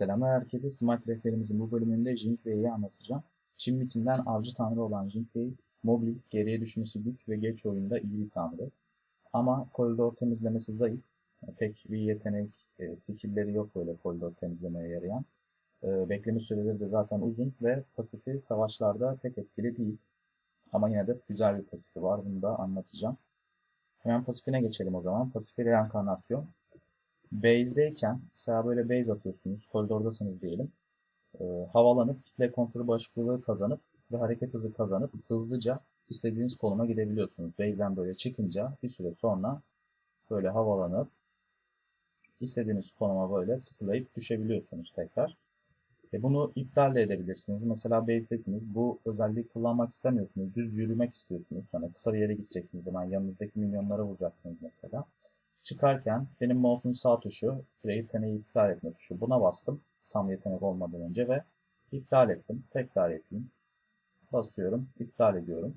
Selamlar herkese. Smart rehberimizin bu bölümünde Jinpei'yi anlatacağım. Çin mitinden avcı tanrı olan Jinpei, mobil, geriye düşmesi güç ve geç oyunda iyi bir tanrı. Ama koridor temizlemesi zayıf. Pek bir yetenek, e, skillleri yok böyle koridor temizlemeye yarayan. E, bekleme süreleri de zaten uzun ve pasifi savaşlarda pek etkili değil. Ama yine de güzel bir pasifi var. Bunu da anlatacağım. Hemen pasifine geçelim o zaman. Pasifi reenkarnasyon. Base'deyken mesela böyle base atıyorsunuz. Koridordasınız diyelim. E, havalanıp kitle kontrolü başlıklığı kazanıp ve hareket hızı kazanıp hızlıca istediğiniz konuma gidebiliyorsunuz. Base'den böyle çıkınca bir süre sonra böyle havalanıp istediğiniz konuma böyle tıklayıp düşebiliyorsunuz tekrar. E bunu iptal de edebilirsiniz. Mesela base'desiniz. Bu özelliği kullanmak istemiyorsunuz. Düz yürümek istiyorsunuz. Sonra kısa bir yere gideceksiniz. Hemen yanınızdaki milyonlara vuracaksınız mesela. Çıkarken benim mouse'un sağ tuşu ve yeteneği iptal etme tuşu. Buna bastım. Tam yetenek olmadan önce ve iptal ettim. Tekrar yapayım. Basıyorum. iptal ediyorum.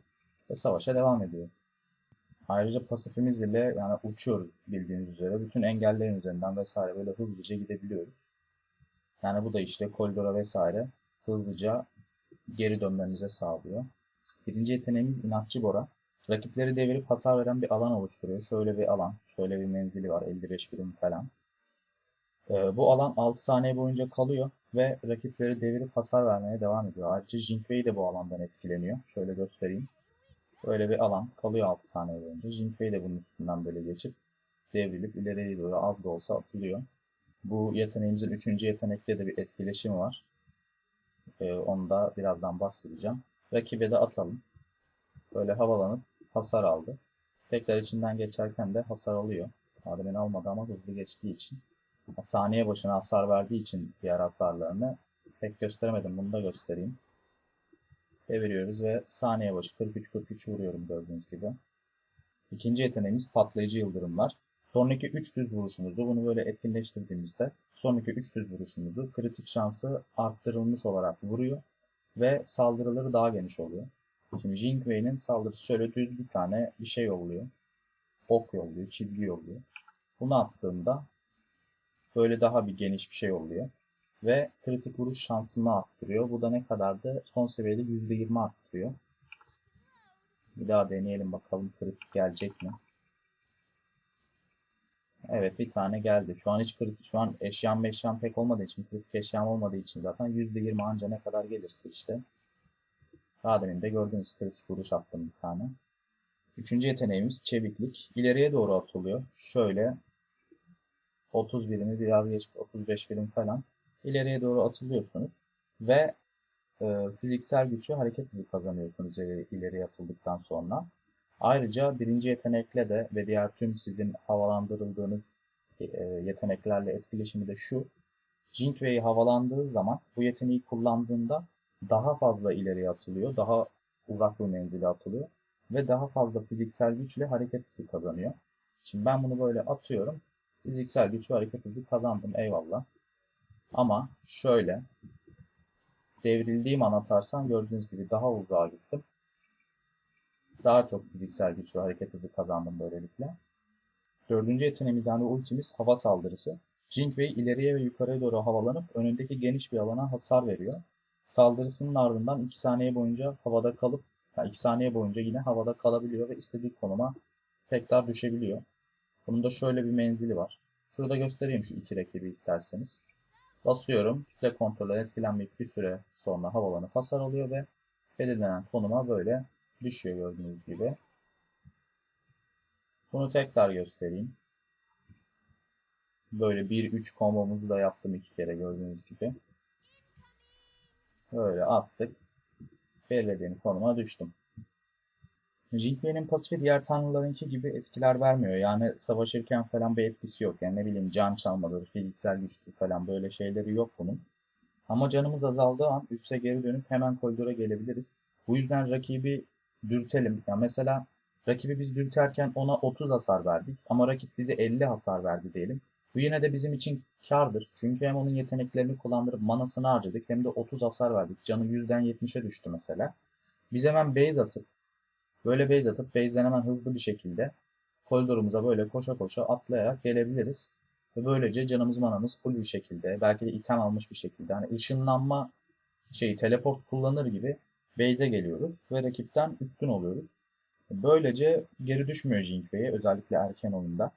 Ve savaşa devam ediyorum. Ayrıca pasifimiz ile yani uçuyoruz bildiğiniz üzere. Bütün engellerin üzerinden vesaire böyle hızlıca gidebiliyoruz. Yani bu da işte koridora vesaire hızlıca geri dönmemize sağlıyor. Birinci yeteneğimiz inatçı Bora. Rakipleri devirip hasar veren bir alan oluşturuyor. Şöyle bir alan, şöyle bir menzili var 55 birim falan. Ee, bu alan 6 saniye boyunca kalıyor ve rakipleri devirip hasar vermeye devam ediyor. Ayrıca Jinpei de bu alandan etkileniyor. Şöyle göstereyim. Böyle bir alan kalıyor 6 saniye boyunca. Jinpei de bunun üstünden böyle geçip devrilip ileriye doğru az da olsa atılıyor. Bu yeteneğimizin 3. yetenekte de bir etkileşimi var. Ee, onu da birazdan bahsedeceğim. Rakibe de atalım. Böyle havalanıp hasar aldı. Tekrar içinden geçerken de hasar alıyor. Adem'in almadı ama hızlı geçtiği için. Saniye başına hasar verdiği için diğer hasarlarını pek gösteremedim. Bunu da göstereyim. Deviriyoruz ve saniye başı 43-43 vuruyorum gördüğünüz gibi. İkinci yeteneğimiz patlayıcı yıldırımlar. Sonraki 3 düz vuruşumuzu bunu böyle etkinleştirdiğimizde sonraki 3 düz vuruşumuzu kritik şansı arttırılmış olarak vuruyor ve saldırıları daha geniş oluyor. Şimdi Jinkwei'nin saldırısı şöyle düz bir tane bir şey yolluyor. Ok yolluyor, çizgi yolluyor. Bunu attığında böyle daha bir geniş bir şey oluyor. Ve kritik vuruş şansını arttırıyor. Bu da ne kadardı? Son seviyede %20 arttırıyor. Bir daha deneyelim bakalım kritik gelecek mi? Evet bir tane geldi. Şu an hiç kritik, şu an eşyam eşyam pek olmadığı için, kritik eşyam olmadığı için zaten %20 anca ne kadar gelirse işte. Daha demin de gördüğünüz kritik vuruş attım bir tane. Üçüncü yeteneğimiz çeviklik. İleriye doğru atılıyor. Şöyle 30 birimi biraz geç 35 birim falan ileriye doğru atılıyorsunuz ve e, fiziksel ve hareket hızı kazanıyorsunuz ileri, atıldıktan sonra. Ayrıca birinci yetenekle de ve diğer tüm sizin havalandırıldığınız e, yeteneklerle etkileşimi de şu. Jinkwei havalandığı zaman bu yeteneği kullandığında daha fazla ileriye atılıyor, daha uzak bir menzile atılıyor ve daha fazla fiziksel güçle hareket hızı kazanıyor. Şimdi ben bunu böyle atıyorum. Fiziksel güç ve hareket hızı kazandım eyvallah. Ama şöyle devrildiğim an atarsam gördüğünüz gibi daha uzağa gittim. Daha çok fiziksel güç ve hareket hızı kazandım böylelikle. Dördüncü yeteneğimiz yani ultimiz hava saldırısı. Jinkwei ileriye ve yukarıya doğru havalanıp önündeki geniş bir alana hasar veriyor. Saldırısının ardından 2 saniye boyunca havada kalıp, yani 2 saniye boyunca yine havada kalabiliyor ve istediği konuma tekrar düşebiliyor. Bunun da şöyle bir menzili var. Şurada göstereyim şu iki rakibi isterseniz. Basıyorum. Kütle kontrolü etkilenmeyip bir süre sonra havalanıp hasar alıyor ve belirlenen konuma böyle düşüyor gördüğünüz gibi. Bunu tekrar göstereyim. Böyle 1-3 kombomuzu da yaptım iki kere gördüğünüz gibi. Böyle attık. Belirlediğim konuma düştüm. Jinpei'nin pasifi diğer tanrılarınki gibi etkiler vermiyor. Yani savaşırken falan bir etkisi yok. Yani ne bileyim can çalmaları, fiziksel güçlü falan böyle şeyleri yok bunun. Ama canımız azaldığı an üste geri dönüp hemen koridora gelebiliriz. Bu yüzden rakibi dürtelim. Yani mesela rakibi biz dürterken ona 30 hasar verdik ama rakip bize 50 hasar verdi diyelim. Bu yine de bizim için kardır. Çünkü hem onun yeteneklerini kullandırıp manasını harcadık hem de 30 hasar verdik. Canı 100'den 70'e düştü mesela. Biz hemen base atıp böyle base atıp base'den hemen hızlı bir şekilde koridorumuza böyle koşa koşa atlayarak gelebiliriz. Ve böylece canımız manamız full bir şekilde, belki de item almış bir şekilde, hani ışınlanma şeyi teleport kullanır gibi base'e geliyoruz ve rakipten üstün oluyoruz. Böylece geri düşmüyor Jinkway'e özellikle erken oyunda.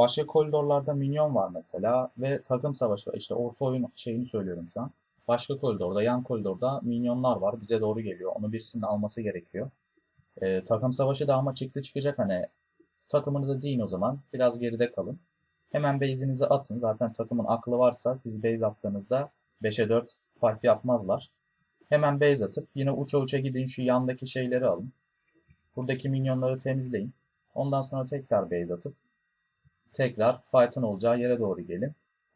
Başka koridorlarda minyon var mesela ve takım savaşı. İşte orta oyun şeyini söylüyorum şu an. Başka koridorda, yan koridorda minyonlar var. Bize doğru geliyor. Onu birisinin alması gerekiyor. Ee, takım savaşı da ama çıktı çıkacak hani takımınıza deyin o zaman. Biraz geride kalın. Hemen base'inizi atın. Zaten takımın aklı varsa siz base attığınızda 5'e 4 fight yapmazlar. Hemen base atıp yine uça uça gidin şu yandaki şeyleri alın. Buradaki minyonları temizleyin. Ondan sonra tekrar base atıp tekrar fight'ın olacağı yere doğru gelin.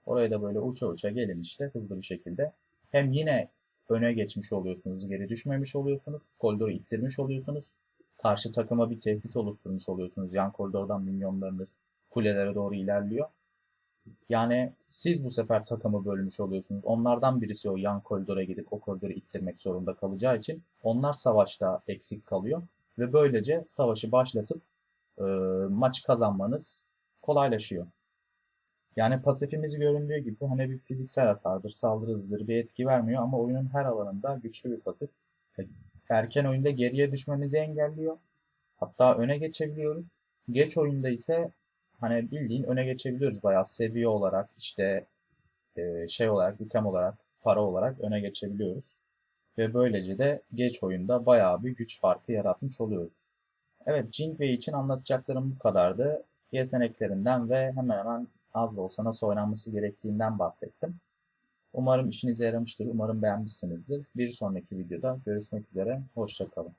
Oraya da böyle uça uça gelin işte hızlı bir şekilde. Hem yine öne geçmiş oluyorsunuz, geri düşmemiş oluyorsunuz. Koridoru ittirmiş oluyorsunuz. Karşı takıma bir tehdit oluşturmuş oluyorsunuz. Yan koridordan minyonlarınız kulelere doğru ilerliyor. Yani siz bu sefer takımı bölmüş oluyorsunuz. Onlardan birisi o yan koridora gidip o koridoru ittirmek zorunda kalacağı için onlar savaşta eksik kalıyor. Ve böylece savaşı başlatıp e, maçı kazanmanız kolaylaşıyor. Yani pasifimiz göründüğü gibi hani bir fiziksel hasardır, saldırı hızıdır, bir etki vermiyor ama oyunun her alanında güçlü bir pasif. Erken oyunda geriye düşmemizi engelliyor. Hatta öne geçebiliyoruz. Geç oyunda ise hani bildiğin öne geçebiliyoruz bayağı seviye olarak işte e, şey olarak, item olarak, para olarak öne geçebiliyoruz. Ve böylece de geç oyunda bayağı bir güç farkı yaratmış oluyoruz. Evet, Jinkway için anlatacaklarım bu kadardı. Yeteneklerinden ve hemen hemen az da olsa nasıl oynanması gerektiğinden bahsettim. Umarım işinize yaramıştır, umarım beğenmişsinizdir. Bir sonraki videoda görüşmek üzere, hoşçakalın.